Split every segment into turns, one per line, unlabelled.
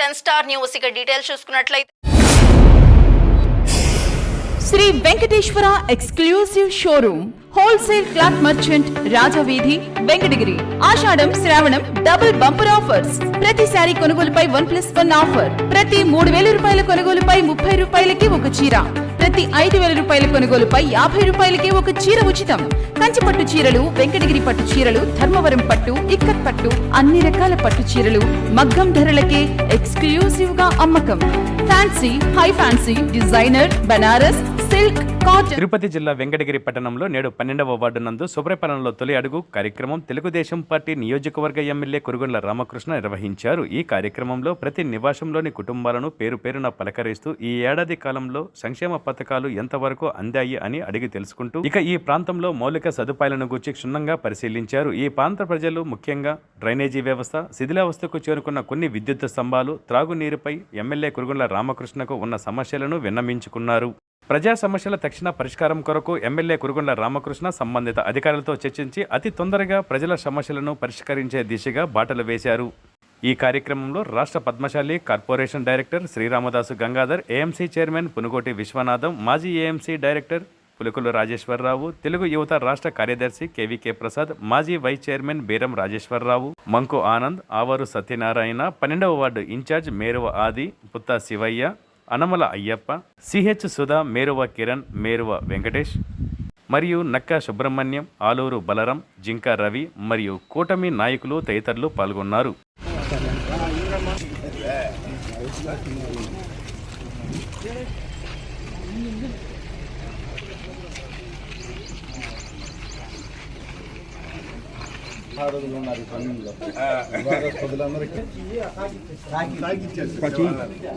Ten Star News. ఇక details చూసుకున్నట్లయితే
Shri Venkateswara exclusive showroom wholesale cloth merchant Rajaveedhi Venkatagiri. Ashadham Shravanam double bumper offers. ప్రతి సారీ కొనుగోలుపై one plus one offer. ప్రతి మూడు వేల రూపాయల కొనుగోలుపై ముప్పై రూపాయలకి ఒక చీర. ప్రతి ఐదు వేల రూపాయల కొనుగోలుపై యాభై రూపాయలకి ఒక చీర ఉచితం. కంచి పట్టు చీరలు వెంకటగిరి పట్టు చీరలు ధర్మవరం పట్టు ఇక్కత్ పట్టు అన్ని రకాల పట్టు చీరలు మగ్గం ధరలకే ఎక్స్క్లూసివ్గా అమ్మకం. Fancy high fancy designer Banaras silk cotton.
Tirupati జిల్లా వెంకటగిరి పట్టణంలో నేడు పన్నెండవ వార్డు నందు శుభ్రపాలనలో తొలి అడుగు కార్యక్రమం తెలుగుదేశం పార్టీ నియోజకవర్గ ఎమ్మెల్యే కురుగొండ్ల రామకృష్ణ నిర్వహించారు. ఈ కార్యక్రమంలో ప్రతి నివాసంలోని కుటుంబాలను పేరు పేరున పలకరిస్తూ ఈ ఏడాది కాలంలో సంక్షేమ పథకాలు ఎంతవరకు అందాయి అని అడిగి తెలుసుకుంటూ ఇక ఈ ప్రాంతంలో మౌలిక సదుపాయాలను గురించి క్షుణ్ణంగా పరిశీలించారు. ఈ ప్రాంత ప్రజలు ముఖ్యంగా డ్రైనేజీ వ్యవస్థ శిథిలావస్థకు చేరుకున్న కొన్ని విద్యుత్ స్తంభాలు త్రాగునీరుపై ఎమ్మెల్యే కురుగొండ్ల రామకృష్ణకు ఉన్న సమస్యలను విన్నమించుకున్నారు. ప్రజా సమస్యల తక్షణ పరిష్కారం కొరకు ఎమ్మెల్యే కురుగుండ్ల రామకృష్ణ సంబంధిత అధికారులతో చర్చించి అతి తొందరగా ప్రజల సమస్యలను పరిష్కరించే దిశగా బాటలు వేశారు. ఈ కార్యక్రమంలో రాష్ట్ర Padmasali corporation director Sriramadasu Gangadhar AMC chairman Punugoti Viswanatham మాజీ ఏఎంసీ డైరెక్టర్ పులుకులు రాజేశ్వరరావు తెలుగు యువత రాష్ట్ర కార్యదర్శి కేవీకే ప్రసాద్ మాజీ వైస్ చైర్మన్ బీరం రాజేశ్వరరావు మంకు ఆనంద్ ఆవారు సత్యనారాయణ పన్నెండవ ward incharge Meruva Adi Putta Sivayya Anamala Ayyappa CH Sudha Meruva Kiran Meruva Venkatesh మరియు నక్కా సుబ్రహ్మణ్యం ఆలూరు బలరం జింక రవి మరియు కూటమి నాయకులు తదితరులు పాల్గొన్నారు.
mağaralı bunlar kanunla. Mağara
kodlanları. Takip edeceğiz. Takip edeceğiz.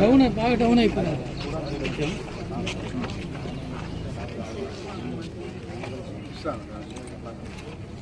Down బాగా డౌన్ అయిపోయినారు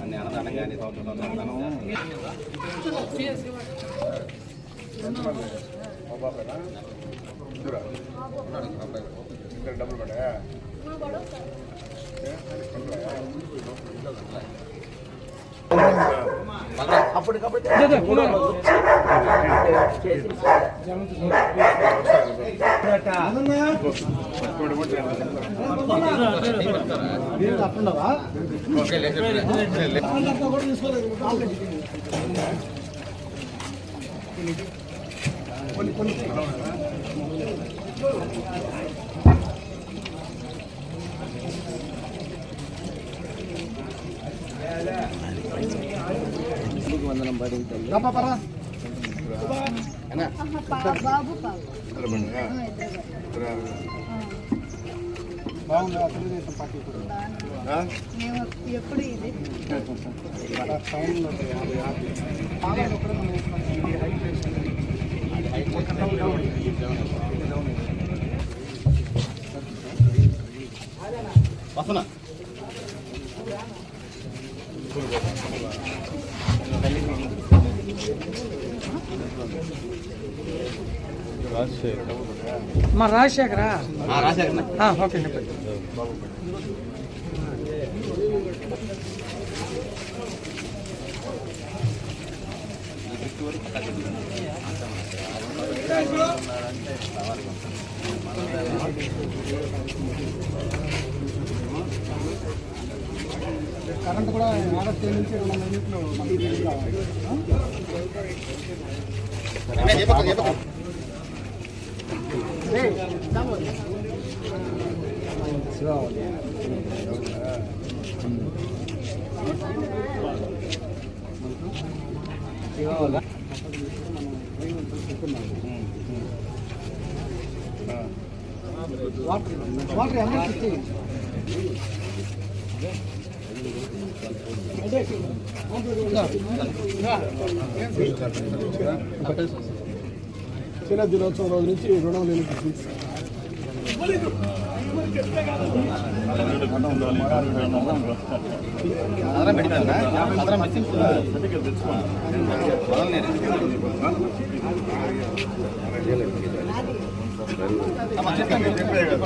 అన్ని అన్నదానం కానీ సంవత్సరం అన్నదానం డబ్బులు పడ్డా బాగుంది తెలుగుదేశం పార్టీ కూడా
మేము ఎప్పుడు ఇది
టౌన్లో యాభై
మా రాజశేఖరా? ఓకే చెప్పండి.
కరెంట్ కూడా ఆగస్టు నుంచి రెండు వందల యూనిట్లు వాటర్ వాటర్ అందరికి ఇచ్చేయండి చిన్న దినోత్సవం రోజు నుంచి రుణం లేని చెప్పే కదా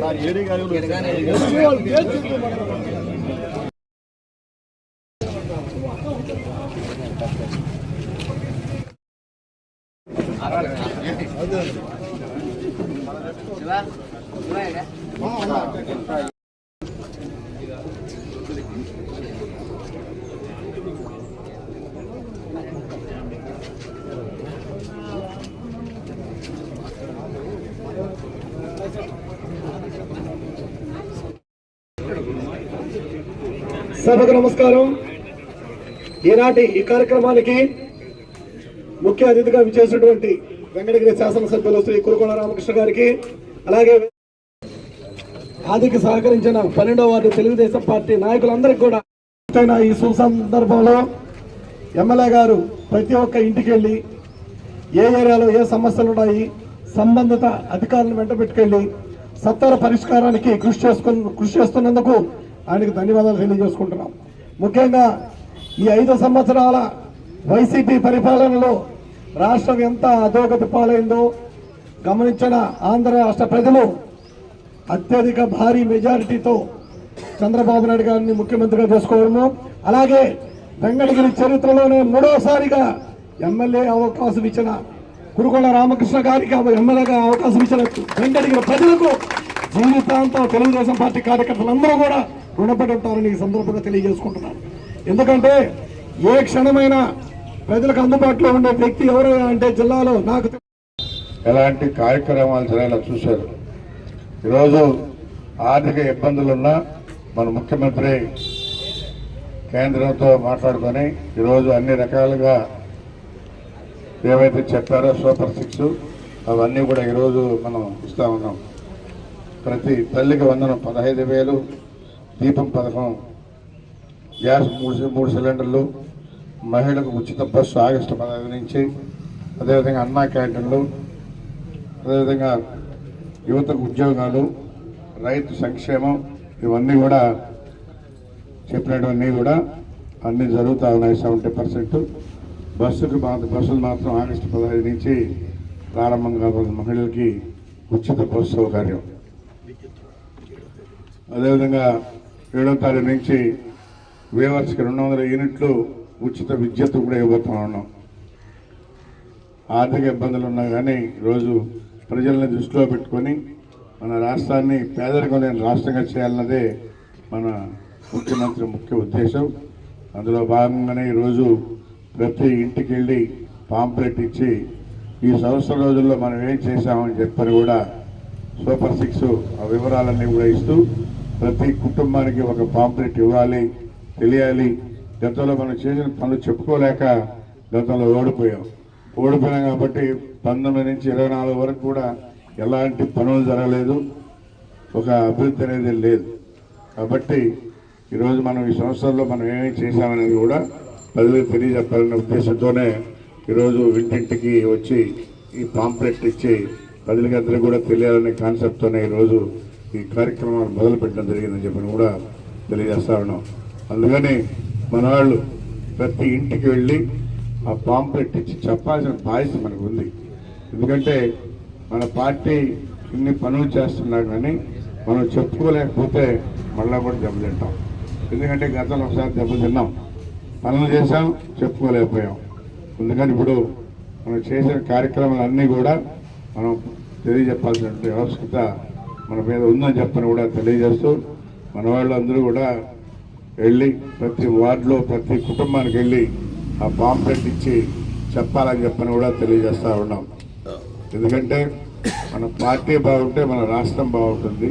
సార్ ఏడే గారు
సభకు నమస్కారం. ఈనాటి ఈ కార్యక్రమానికి ముఖ్య అతిథిగా విచ్చేసినటువంటి వెంకటగిరి శాసనసభ్యులు శ్రీ కురుకొండ రామకృష్ణ గారికి అలాగే ఆదికి సహకరించిన పన్నెండవ వార్డు తెలుగుదేశం పార్టీ నాయకులందరికీ కూడా అయిన ఈ సుసందర్భంలో ఎమ్మెల్యే గారు ప్రతి ఒక్క ఇంటికి వెళ్ళి ఏ ఏరియాలో ఏ సమస్యలు ఉన్నాయి సంబంధిత అధికారులను వెంట పెట్టుకెళ్ళి సత్వర పరిష్కారానికి కృషి చేసుకు కృషి చేస్తున్నందుకు ఆయనకు ధన్యవాదాలు తెలియజేసుకుంటున్నాం. ముఖ్యంగా ఈ ఐదు సంవత్సరాల వైసీపీ పరిపాలనలో రాష్ట్రం ఎంత అధోగతి పాలైందో గమనించిన ఆంధ్ర రాష్ట్ర ప్రజలు అత్యధిక భారీ మెజారిటీతో చంద్రబాబు నాయుడు గారిని ముఖ్యమంత్రిగా చేసుకోవడము. అలాగే వెంకటగిరి చరిత్రలోనే మూడోసారిగా ఎమ్మెల్యే అవకాశం ఇచ్చిన కురుకొండ రామకృష్ణ గారికి ఎమ్మెల్యేగా అవకాశం ఇచ్చిన వెంకటగిరి ప్రజలకు జీవితాంతం తెలుగుదేశం పార్టీ కార్యకర్తలందరూ కూడా రుణపడి ఉంటారని ఈ సందర్భంగా తెలియజేసుకుంటున్నాను. ఎందుకంటే ఏ క్షణమైనా ప్రజలకు అందుబాటులో ఉండే వ్యక్తి ఎవరైనా అంటే జిల్లాలో నాకు
ఎలాంటి కార్యక్రమాలు చేయాలో చూశారు. ఈరోజు ఆర్థిక ఇబ్బందులున్నా మన ముఖ్యమంత్రి కేంద్రంతో మాట్లాడుకొని ఈరోజు అన్ని రకాలుగా ఏవైతే చెప్పారో సూపర్ సిక్స్ అవన్నీ కూడా ఈరోజు మనం ఇస్తా ఉన్నాం. ప్రతి తల్లికి వందనం పదహైదు వేలు. దీపం పథకం. గ్యాస్ మూడు మూడు సిలిండర్లు. మహిళలకు ఉచిత బస్సు ఆగస్టు పదహైదు నుంచి. అదేవిధంగా అన్నా క్యాంటీన్లు. అదేవిధంగా యువతకు ఉద్యోగాలు. రైతు సంక్షేమం. ఇవన్నీ కూడా చెప్పినటువన్నీ కూడా అన్నీ జరుగుతూ ఉన్నాయి సెవెంటీ పర్సెంట్. బస్సుకు మాత్రం బస్సులు మాత్రం ఆగస్టు పదహైదు నుంచి ప్రారంభం కాబోతున్న మహిళలకి ఉచిత బస్సు సౌకర్యం. అదేవిధంగా ఏడో తారీఖు నుంచి వేవర్స్కి రెండు వందల యూనిట్లు ఉచిత విద్యుత్ కూడా ఇవ్వబోతా ఉన్నాం. ఆర్థిక ఇబ్బందులు ఉన్నా కానీ ఈరోజు ప్రజల్ని దృష్టిలో పెట్టుకొని మన రాష్ట్రాన్ని పేదరికం లేని రాష్ట్రంగా చేయాలన్నదే మన ముఖ్యమంత్రి ముఖ్య ఉద్దేశం. అందులో భాగంగానే ఈరోజు ప్రతి ఇంటికి వెళ్ళి పాంప్లెట్ ఇచ్చి ఈ సంవత్సరం రోజుల్లో మనం ఏం చేశామని చెప్పని కూడా సూపర్ సిక్స్ ఆ వివరాలన్నీ కూడా ఇస్తూ ప్రతి కుటుంబానికి ఒక పాంప్లెట్ ఇవ్వాలి తెలియాలి. గతంలో మనం చేసిన పనులు చెప్పుకోలేక గతంలో ఓడిపోయాం. ఓడిపోయాం కాబట్టి పంతొమ్మిది నుంచి ఇరవై నాలుగు వరకు కూడా ఎలాంటి పనులు జరగలేదు. ఒక అభివృద్ధి అనేది లేదు. కాబట్టి ఈరోజు మనం ఈ సంవత్సరంలో మనం ఏమేమి చేశామనేది కూడా ప్రజలకు తెలియజెప్పాలనే ఉద్దేశంతోనే ఈరోజు ఇంటింటికి వచ్చి ఈ పాంప్లెట్ ఇచ్చి ప్రజలకి అందరికీ కూడా తెలియాలనే కాన్సెప్ట్తోనే ఈరోజు ఈ కార్యక్రమాలు మొదలు పెట్టడం జరిగిందని చెప్పని కూడా తెలియజేస్తా ఉన్నాం. అందుకని మన వాళ్ళు ప్రతి ఇంటికి వెళ్ళి ఆ పాంప్లెట్ ఇచ్చి చెప్పాల్సిన బాధ్యత మనకు ఉంది. ఎందుకంటే మన పార్టీ ఇన్ని పనులు చేస్తున్నా కానీ మనం చెప్పుకోలేకపోతే మళ్ళీ కూడా దెబ్బతింటాం. ఎందుకంటే గతంలో ఒకసారి దెబ్బతిన్నాం. పనులు చేసాం చెప్పుకోలేకపోయాం. అందుకని ఇప్పుడు మనం చేసిన కార్యక్రమాలన్నీ కూడా మనం తెలియజెప్పాల్సిన ఆవశ్యకత మన మీద ఉందని చెప్పని కూడా తెలియజేస్తూ మన వాళ్ళందరూ కూడా వెళ్ళి ప్రతి వార్డులో ప్రతి కుటుంబానికి వెళ్ళి ఆ పాంప్లెట్ ఇచ్చి చెప్పాలని చెప్పని కూడా తెలియజేస్తూ ఉన్నాం. ఎందుకంటే మన పార్టీ బాగుంటే మన రాష్ట్రం బాగుంటుంది.